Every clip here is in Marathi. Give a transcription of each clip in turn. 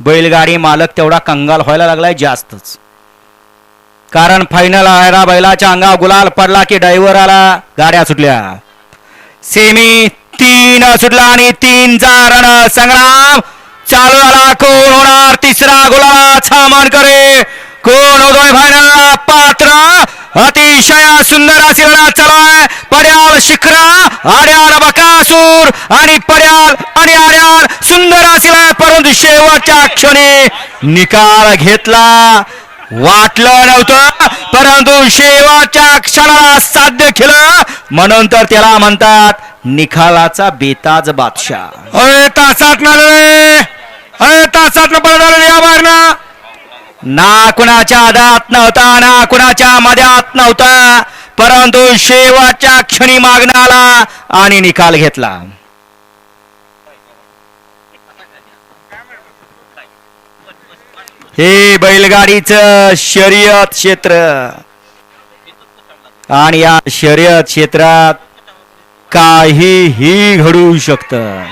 बैलगाडी मालक तेवढा कंगाल व्हायला लागलाय जास्तच. कारण फायनल आयरा बैलाच्या अंगा गुलाल पडला की ड्रायव्हर आला गाड्या सुटल्या. सेमी तीन सुटला आणि तीन रण संग्राम चालू आला. कोण होणार? तिसरा गुलाल छामान करे. कोण होतोय फायनलला पात्र अतिशय सुंदर अशी लढा चालू पड्याल शिखरा आड्याल बकासूर आणि पड्याल आणि आड्याल सुंदर अशी परंतु शेवटच्या क्षणी निकाल घेतला. वाटलं नव्हतं परंतु शेवटच्या क्षणाला साध्य केलं. म्हणून तर त्याला म्हणतात निकालाचा बेताज बादशाह. अरे तासात ना रे. अरे तासात ना पडणार या बाहेर ना कुणाच्या आदात नव्हता ना कुणाच्या मध्यात नव्हता परंतु शेवटच्या क्षणी मागणाला आणि निकाल घेतला. हे बैलगाडीचं शर्यत क्षेत्र. आणि या शर्यत क्षेत्रात काहीही घडू शकतं.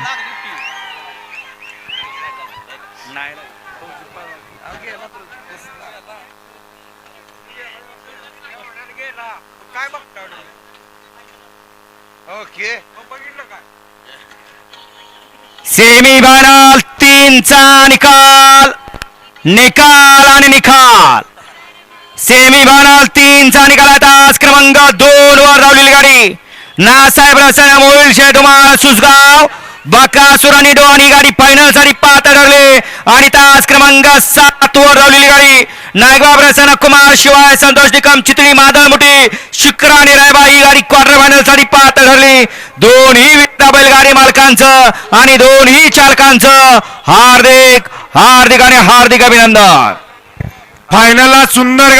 ओके. सेमी फायनल तीनचा निकाल. निकाल आणि निकाल सेमी फायनल तीनचा निकाल आहे तास क्रमांक दोन वर धावलेली गाडी. नासाहेब रसायन मोहिल शेटुमाळ सुसगाव बकासूर आणि ही गाडी फायनलसाठी पात्र ठरले. आणि तास क्रमांक सात वर धावलेली गाडी. नायगाव रसायन कुमार शिवाय संतोष निकम चितळी मादळ मुठी शुक्र आणि रायबा ही गाडी क्वार्टर फायनलसाठी पात्र ठरली. दोन्ही विकता बैलगाडी मालकांचं आणि दोन्ही चालकांचं हार्दिक हार्दिक आणि हार्दिक अभिनंदन. फायनलला सुंदर